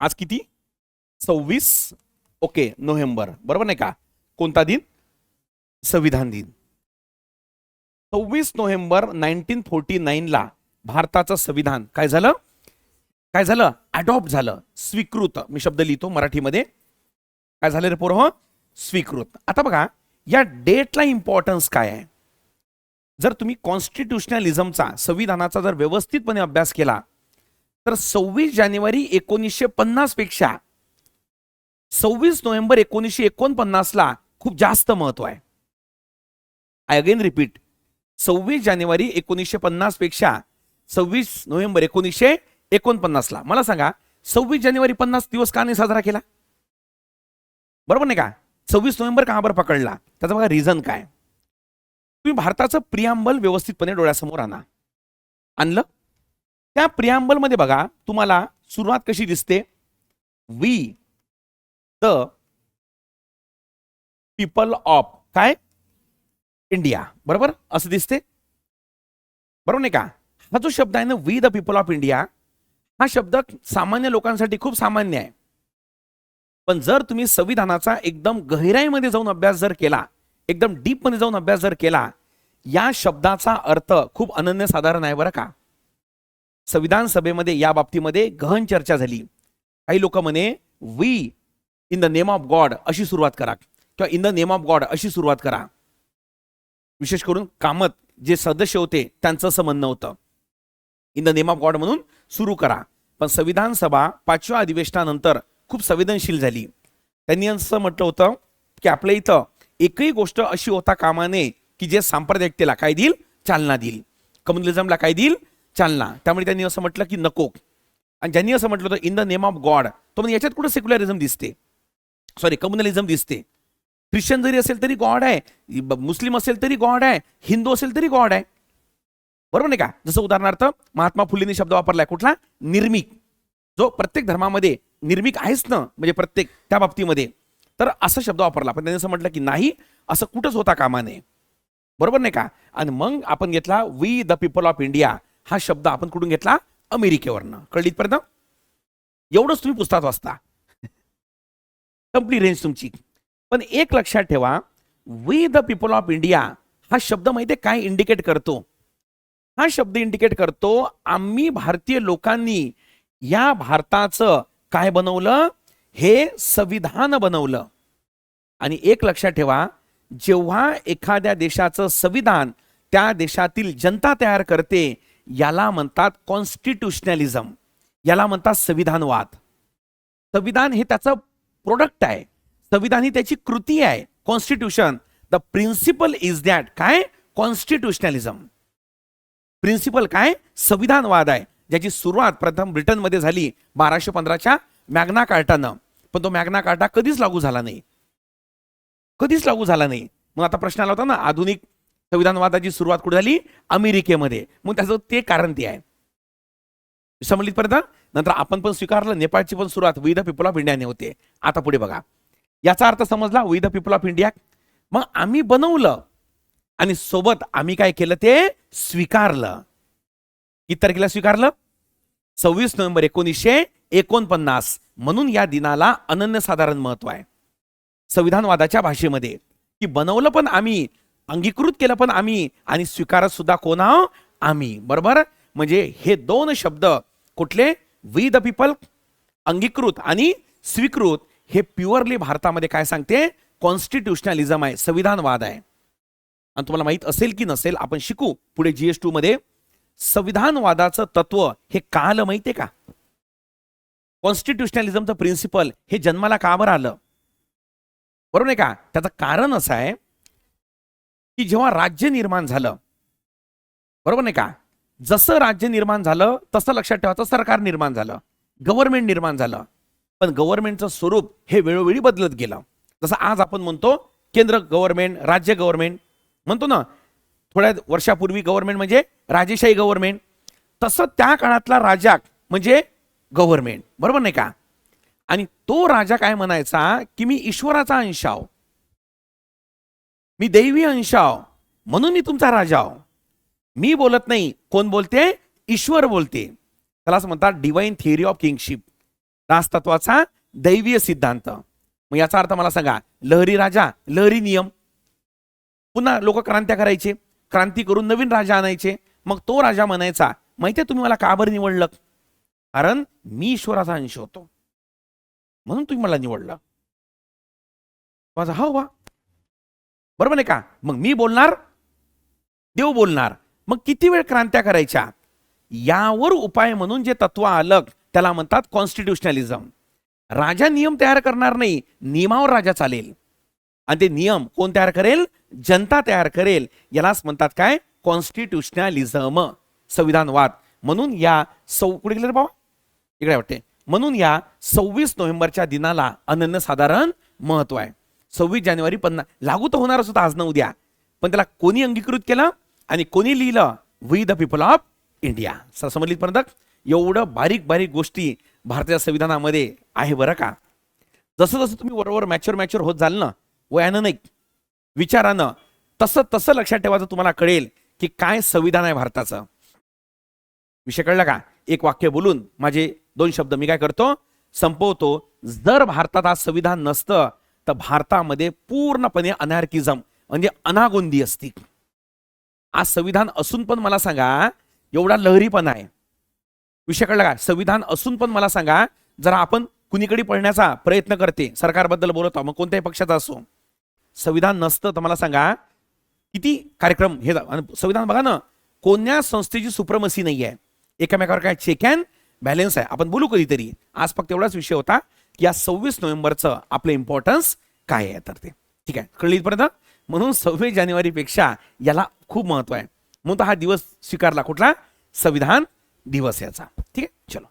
आज किती? सव्वीस? Okay November. बरोबर नाही का? कोणता दिन? संविधान दिन. सव्वीस नोव्हेंबर नाईन्टीन फोर्टी नाईनला भारताचं संविधान काय झालं? काय झालं? अडॉप्ट झालं. स्वीकृत. मी शब्द लिहितो मराठीमध्ये. काय झालं रे पोर हो? स्वीकृत. आता बघा या डेटला इम्पॉर्टन्स काय आहे? जर तुम्ही कॉन्स्टिट्युशनलिझमचा संविधानाचा जर व्यवस्थितपणे अभ्यास केला तर सव्वीस जानेवारी एकोणीसशे पन्नासपेक्षा सव्वीस नोव्हेंबर एकोणीसशे एकोणपन्नासला खूप जास्त महत्त्व आहे. आय अगेन रिपीट सव्वीस जानेवारी एकोणीसशे पन्नासपेक्षा सव्वीस नोव्हेंबर एकोणीसशे एकोणपन्नासला मला सांगा सव्वीस जानेवारी पन्नास दिवस का नाही साजरा केला? बरोबर नाही का? सव्वीस नोव्हेंबर का बरं पकडला? त्याचा बघा रिझन काय? तुम्ही भारताचं प्रियांबल व्यवस्थितपणे डोळ्यासमोर आणा. आणलं? त्या प्रियांबलमध्ये बघा तुम्हाला सुरुवात कशी दिसते? वी द पीपल ऑफ काय? इंडिया बरोबर? असं दिसते. बरोबर नाही का? हा जो शब्द आहे ना we the people of India हा शब्द सामान्य लोकांसाठी खूप सामान्य आहे. पण जर तुम्ही संविधानाचा एकदम गहिराईमध्ये जाऊन अभ्यास जर केला एकदम डीपमध्ये जाऊन अभ्यास जर केला या शब्दाचा अर्थ खूप अनन्यसाधारण आहे बरं का. संविधान सभेमध्ये या बाबतीमध्ये गहन चर्चा झाली. काही लोक म्हणे we in the name of God अशी सुरुवात करा. किंवा in the name of God अशी सुरुवात करा. विशेष करून कामत जे सदस्य होते त्यांचं असं म्हणणं होतं. In the name of God म्हणून सुरू करा. पण संविधान सभा पाचव्या अधिवेशनानंतर खूप संवेदनशील झाली. त्यांनी असं म्हटलं होतं की आपल्या इथं एकही गोष्ट अशी होता कामा नये की जे सांप्रदायिकतेला काय देईल? चालना देईल. कम्युनिझमला काय देईल? चालना. त्यामुळे त्यांनी असं म्हटलं की नको. आणि ज्यांनी असं म्हटलं होतं in the name of God तो म्हणजे याच्यात कुठं सेक्युलरिझम दिसते? सॉरी कम्युनलिझम दिसते. ख्रिश्चन जरी असेल तरी गॉड आहे. मुस्लिम असेल तरी गॉड आहे. हिंदू असेल तरी गॉड आहे. बरोबर नाही का? जसं उदाहरणार्थ महात्मा फुलेंनी शब्द वापरलाय कुठला? निर्मिक. जो प्रत्येक धर्मामध्ये निर्मिक आहेच ना म्हणजे प्रत्येक त्या बाबतीमध्ये. तर असा शब्द वापरला. पण त्यांनी असं म्हटलं की नाही असं कुठंच होता कामा नये. बरोबर नाही का? आणि मग आपण घेतला we the people of India हा शब्द आपण कुठून घेतला? अमेरिकेवरनं. कळली पर्यंत एवढंच तुम्ही पुस्तकात वाचता. कंप्लीट रेंज तुमची. पण एक लक्षात ठेवा we the people of India हा शब्द माहिती काय इंडिकेट करतो? हा शब्द इंडिकेट करतो आम्ही भारतीय लोकांनी या भारताचं काय बनवलं? हे संविधान बनवलं. आणि एक लक्षात ठेवा जेव्हा एखाद्या देशाचं संविधान त्या देशातील जनता तयार करते याला म्हणतात कॉन्स्टिट्युशनलिझम याला म्हणतात संविधानवाद. संविधान हे त्याचं प्रोडक्ट आहे. संविधान ही त्याची कृती आहे. Constitution the principle is that काय? कॉन्स्टिट्युशनलिझम प्रिन्सिपल काय? संविधानवाद आहे. ज्याची सुरुवात प्रथम ब्रिटनमध्ये झाली बाराशे पंधराच्या मॅग्ना कार्टानं. पण तो मॅग्ना कार्टा कधीच लागू झाला नाही. कधीच लागू झाला नाही. मग आता प्रश्न आला होता ना आधुनिक संविधानवादाची सुरुवात कुठे झाली? अमेरिकेमध्ये. मग त्याचं ते कारण ते आहे. समजलीत पर्यंत नंतर आपण पण स्वीकारलं नेपाळची पण सुरुवात वी द पीपल ऑफ इंडियाने होते. आता पुढे बघा. याचा अर्थ समजला we the people of India मग आम्ही बनवलं आणि सोबत आम्ही काय केलं ते? स्वीकारलं. किती तारखेला स्वीकारलं? सव्वीस नोव्हेंबर एकोणीसशे एकोणपन्नास. म्हणून या दिनाला अनन्यसाधारण महत्त्व आहे. संविधानवादाच्या भाषेमध्ये. की बनवलं पण आम्ही अंगीकृत केलं पण आम्ही. आणि स्वीकारत सुद्धा कोण आहो? आम्ही. बरोबर? म्हणजे हे दोन शब्द कुठले? वी द पीपल अंगीकृत आणि स्वीकृत. हे प्युअरली भारतामध्ये काय सांगते? कॉन्स्टिट्युशनलिझम आहे संविधानवाद आहे. आणि तुम्हाला माहीत असेल की नसेल आपण शिकू. पुढे जीएस टू मध्ये संविधानवादाचं तत्व हे का आलं माहितीये का? कॉन्स्टिट्युशनलिझमचं प्रिन्सिपल हे जन्माला का बरं आलं? बरोबर नाही का? त्याचं कारण असं आहे की जेव्हा राज्य निर्माण झालं बरोबर नाही का? जसं राज्य निर्माण झालं तसं लक्षात ठेवायचं सरकार निर्माण झालं गव्हर्नमेंट निर्माण झालं. पण गव्हर्नमेंटचं स्वरूप हे वेळोवेळी बदलत गेलं. जसं आज आपण म्हणतो केंद्र गव्हर्नमेंट राज्य गव्हर्नमेंट म्हणतो ना थोड्या वर्षापूर्वी गव्हर्नमेंट म्हणजे राजेशाही गव्हर्नमेंट तसं त्या काळातला राजा म्हणजे गव्हर्नमेंट बरोबर नाही का? आणि तो राजा काय म्हणायचा की मी ईश्वराचा अंश आहो. मी दैवी अंश आहो म्हणून मी तुमचा राजा आहो मी बोलत नाही कोण बोलते? ईश्वर बोलते. त्याला म्हणतात डिवाईन थिअरी ऑफ किंगशिप राजतत्वाचा दैवीय सिद्धांत. मग याचा अर्थ मला सांगा लहरी राजा लहरी नियम. पुन्हा लोक क्रांत्या करायचे क्रांती करून नवीन राजा आणायचे मग तो राजा म्हणायचा माहितीये तुम्ही मला का बरं निवडलं? कारण मी ईश्वराचा अंश होतो. म्हणून तुम्ही मला निवडलं. माझा हो वा बरोबर नाही का? मग मी बोलणार देव बोलणार. मग किती वेळ क्रांत्या करायच्या? यावर उपाय म्हणून जे तत्व आलं त्याला म्हणतात कॉन्स्टिट्युशनलिझम राजा नियम तयार करणार नाही नियमावर राजा चालेल. आणि ते नियम कोण तयार करेल? जनता तयार करेल. यालाच म्हणतात काय? कॉन्स्टिट्युशनलिझम संविधानवाद. म्हणून या सौ कुठे गेले बाबा? इकडे वाटते. म्हणून या सव्वीस नोव्हेंबरच्या दिनाला अनन्यसाधारण महत्त्व आहे. सव्वीस जानेवारी पन्नास. लागू तर होणारच होता आज ना उद्या. पण त्याला कोणी अंगीकृत केलं आणि कोणी लिहिलं? We the people of India समजलीत पर्यंत एवढं बारीक बारीक गोष्टी भारताच्या संविधानामध्ये आहे बरं का. जसं जसं तुम्ही बरोबर मॅच्युअर मॅच्युअर होत जाल ना वयानं नाही विचारानं तसं तसं लक्षात ठेवायचं तुम्हाला कळेल की काय संविधान आहे भारताचं. विषय कळला का? एक वाक्य बोलून माझे दोन शब्द मी काय करतो? संपवतो. जर भारतात आज संविधान नसतं तर भारतामध्ये पूर्णपणे अनार्किझम म्हणजे अनागोंदी असती. आज संविधान असून पण मला सांगा एवढा लहरीपणा आहे. विषय कळला का? संविधान असून पण मला सांगा जरा आपण कुणीकडे पळण्याचा प्रयत्न करते सरकारबद्दल बोलत आहोत मग कोणत्याही पक्षाचा असो. संविधान नसतं तर मला सांगा किती कार्यक्रम हे संविधान बघा ना कोणत्या संस्थेची सुप्रमसी नाही आहे एकामेकावर काय चेक अँड बॅलेन्स आहे. आपण बोलू कधीतरी. आज फक्त एवढाच विषय होता. या सव्वीस नोव्हेंबरचं आपलं इम्पॉर्टन्स काय आहे तर ते. ठीक आहे? कळली इथपर्यंत? म्हणून सव्वीस जानेवारीपेक्षा याला खूप महत्त्व आहे. म्हणून तर हा दिवस स्वीकारला. कुठला? संविधान दिवस याचा. ठीक आहे?